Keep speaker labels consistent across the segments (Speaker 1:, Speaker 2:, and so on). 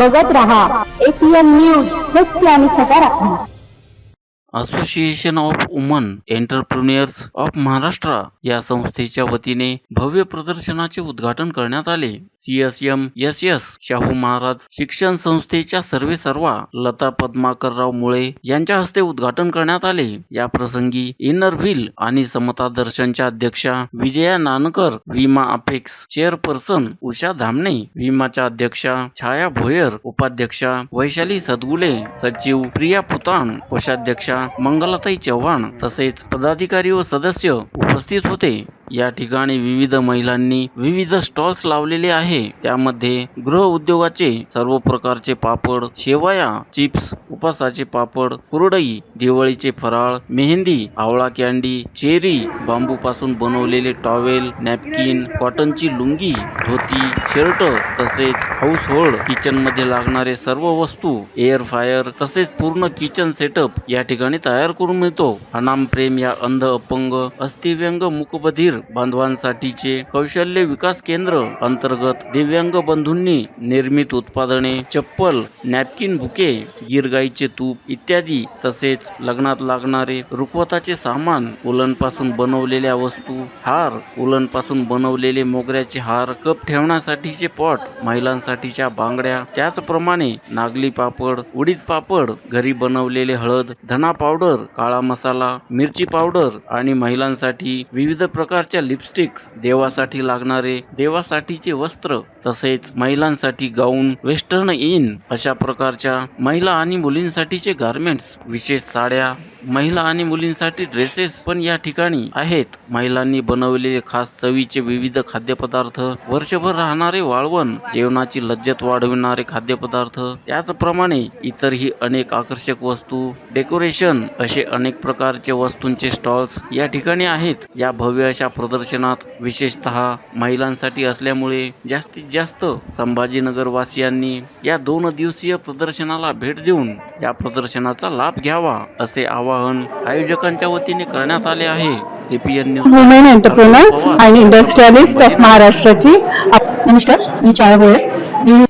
Speaker 1: बघत राहा. APN news सत्य आणि सकारात्मक.
Speaker 2: Association of women entrepreneurs of Maharashtra या संस्थेच्या वतीने भव्य प्रदर्शनाचे उद्घाटन करण्यात आले. C S M S S Shahu Maharaj शिक्षण संस्थेच्या सर्वे सर्वा लता पद्माकरराव मुळे यांच्या हस्ते उद्घाटन करण्यात आले. या प्रसंगी इनर व्हील आणि समता दर्शनच्या अध्यक्षा विजया नानकर विमा अपेक्स चेअरपर्सन उषा धामणे विमाच्या अध्यक्षा छाया भोयर उपाध्यक्षा वैशाली सदगुले सचिव प्रिया पुताण कोषाध्यक्षा मंगलाताई चव्हाण तसेच पदाधिकारी व सदस्य उपस्थित होते. या ठिकाणी विविध महिलांनी विविध स्टॉल्स लावलेले आहे. त्यामध्ये गृह उद्योगाचे सर्व प्रकारचे पापड शेवया चिप्स उपासाचे पापड कुरडई दिवाळीचे फराळ मेहंदी आवळा कॅन्डी चेरी बांबू पासून बनवलेले टॉवेल नॅपकिन कॉटनची लुंगी धोती शर्ट तसेच हाऊस होल्ड किचनमध्ये लागणारे सर्व वस्तू एअर फायर तसेच पूर्ण किचन सेटअप या ठिकाणी तयार करून मिळतो. अनाम प्रेम या अंध अपंग अस्थिव्यंग मुकबधीर बांधवांसाठीचे कौशल्य विकास केंद्र अंतर्गत दिव्यांग बंधूंनी निर्मित उत्पादने चप्पल नॅपकिन बुके गिरगाईचे तूप इत्यादी तसेच लग्नात लागणारे रुखवताचे सामान उलनपासून बनवलेल्या वस्तू हार उलनपासून बनवलेले मोगऱ्याचे हार कप ठेवण्यासाठीचे पॉट महिलांसाठीच्या बांगड्या त्याचप्रमाणे नागली पापड उडीद पापड घरी बनवलेले हळद धना पावडर काळा मसाला मिरची पावडर आणि महिलांसाठी विविध प्रकारच्या लिपस्टिक्स देवासाठी लागणारे देवासाठीचे वस्त्र तसेच महिलांसाठी गाऊन वेस्टर्न इन अशा प्रकारच्या महिला आणि मुलींसाठीचे गारमेंट्स विशेष साड्या महिला आणि मुलींसाठी ड्रेसेस पण या ठिकाणी आहेत. महिलांनी बनवलेले खास चवीचे विविध खाद्यपदार्थ वर्षभर राहणारे वाळवण जेवणाची लज्जत वाढविणारे खाद्यपदार्थ त्याचप्रमाणे इतरही अनेक आकर्षक वस्तू डेकोरेशन असे अनेक प्रकारचे वस्तूंचे स्टॉल्स या ठिकाणी आहेत. या भव्य अशा प्रदर्शनात विशेषतः महिलांसाठी असल्यामुळे जास्तीत जास्त संभाजीनगर वासियांनी या दोन दिवसीय प्रदर्शनाला भेट देऊन या प्रदर्शनाचा लाभ घ्यावा असे आवाहन आयोजकांच्या वतीने करण्यात आले आहे.
Speaker 1: वुमेन एंटरप्रेनर्स आणि इंडस्ट्रियलिस्ट ऑफ महाराष्ट्राची नमस्कार मी भोयर मी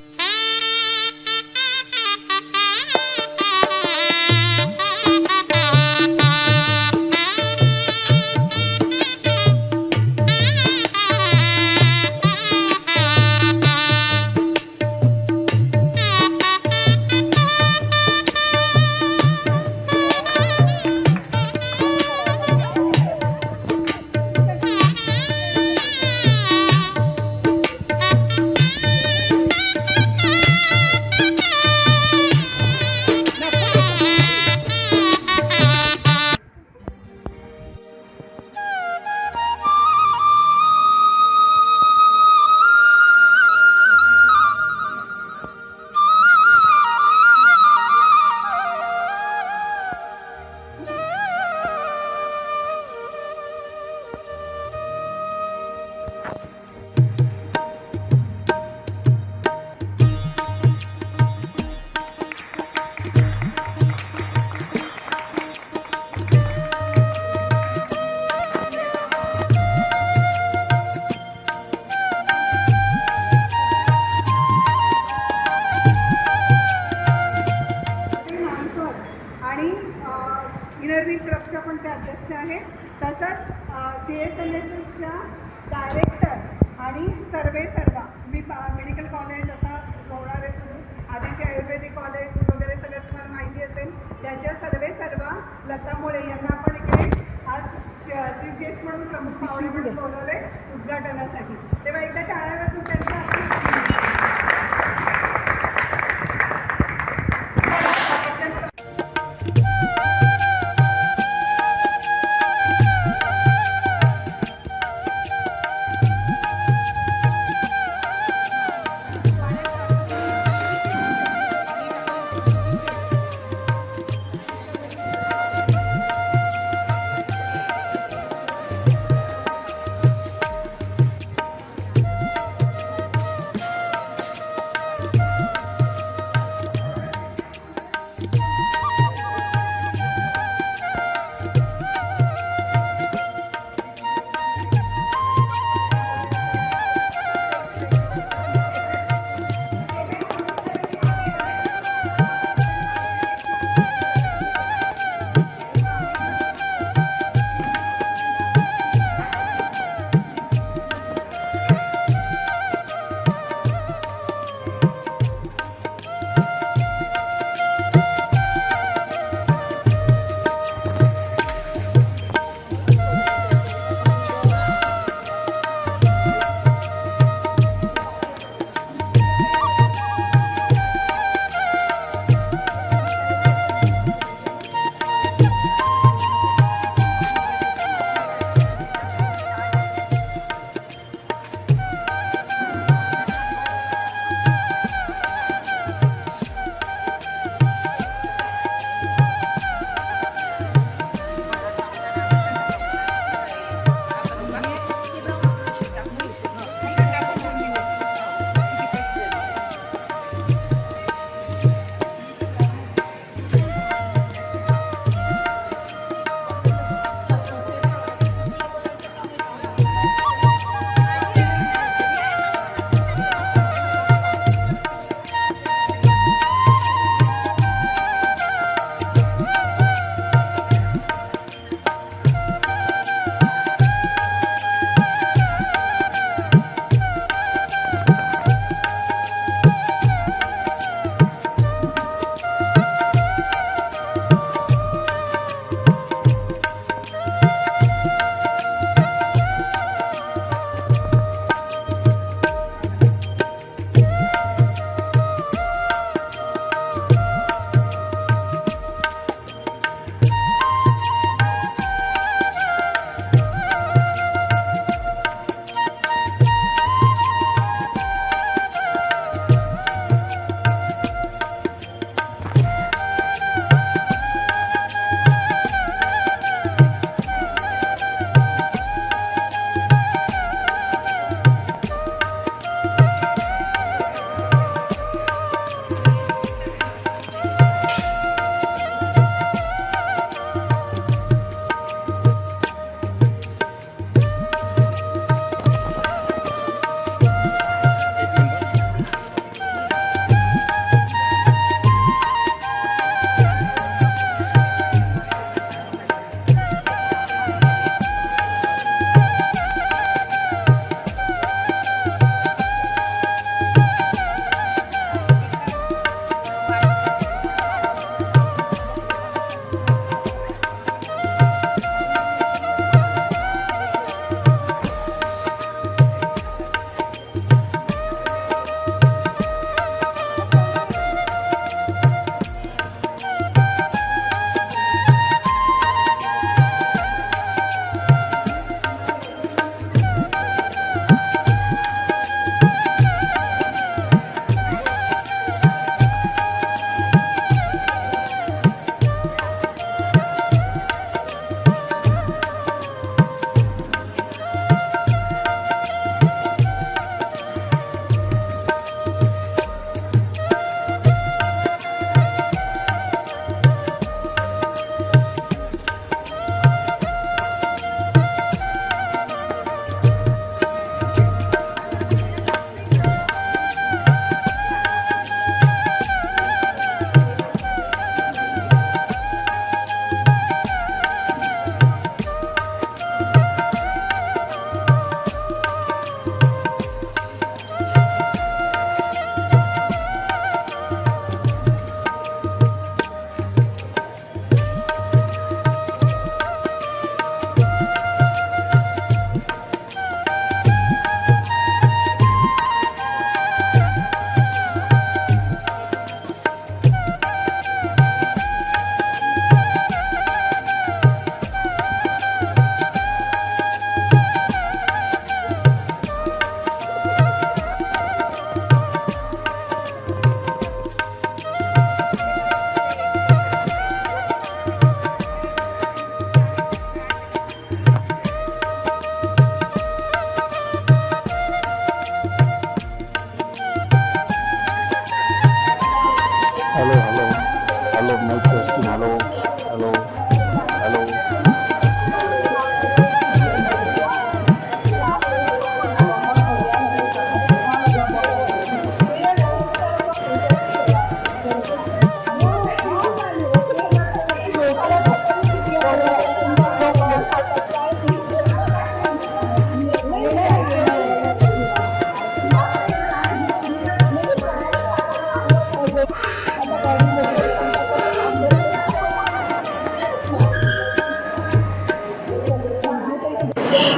Speaker 3: तसंच सी एस एल एस एसच्या डायरेक्टर आणि सर्वे सर्वा. मी पा मेडिकल कॉलेज आता गवळारे सुरू. आधीचे आयुर्वेदिक कॉलेज वगैरे सगळं तुम्हाला माहिती असेल त्याच्या सर्वे सर्वा लता मुळे यांना आपण इकडे आज चीफ गेस्ट म्हणून प्रमुख पाहुणे म्हणून बोलवले उद्घाटनासाठी. तेव्हा एकदा टाळ्या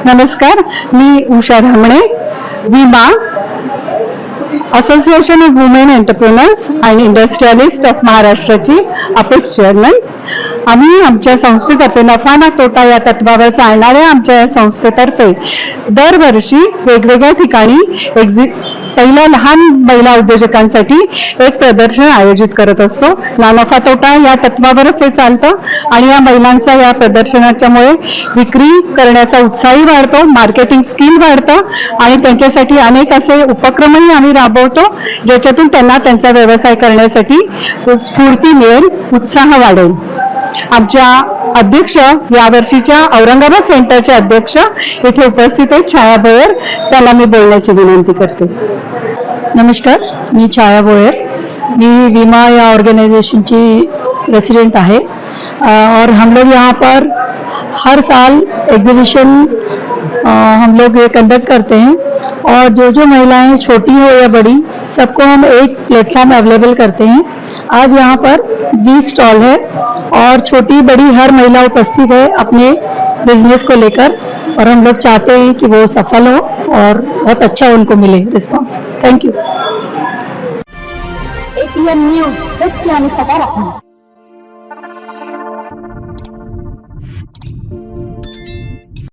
Speaker 1: नमस्कार मी उषा धामणे विमा association of women entrepreneurs and industrialist of महाराष्ट्राची अपेक्स चेअरमन आम्ही आमच्या संस्थेतर्फे नफा ना तोटा या तत्वावर चालणाऱ्या आमच्या संस्थेतर्फे दरवर्षी वेगवेगळ्या ठिकाणी एक्झि पहिल्या लहान महिला उद्योजकांसाठी एक प्रदर्शन आयोजित करत असतो. ना नफा तोटा या तत्वावरच हे चालतं आणि या महिलांचा या प्रदर्शनाच्यामुळे विक्री करण्याचा उत्साही वाढतो मार्केटिंग स्किल वाढतं आणि त्यांच्यासाठी अनेक असे उपक्रमही आम्ही राबवतो ज्याच्यातून त्यांना त्यांचा व्यवसाय करण्यासाठी स्फूर्ती मिळेल उत्साह वाढेल. आमच्या अध्यक्ष यावर्षीच्या औरंगाबाद सेंटरचे अध्यक्ष इथे उपस्थित आहेत. छाया भोयर त्यांना मी बोलण्याची विनंती करते. नमस्कार, मी छाया भोयर मी विमा या ऑर्गेनाइजेशन प्रेसिडेंट आहे. और हम लोग यहाँ पर हर साल एग्जीबिशन हम लोग ये कंडक्ट करते हैं। और जो जो महिलाएँ छोटी हो या बड़ी, सबको हम एक प्लेटफॉर्म अवेलेबल करते हैं। आज यहाँ पर 20 स्टॉल है और छोटी बड़ी हर महिला उपस्थित है अपने बिज़नेस को लेकर और हम लोग चाहते हैं कि वो सफल हो और बहुत अच्छा उनको मिले रिस्पांस थैंक यू
Speaker 4: न्यूज़ सत्य सकारात्मक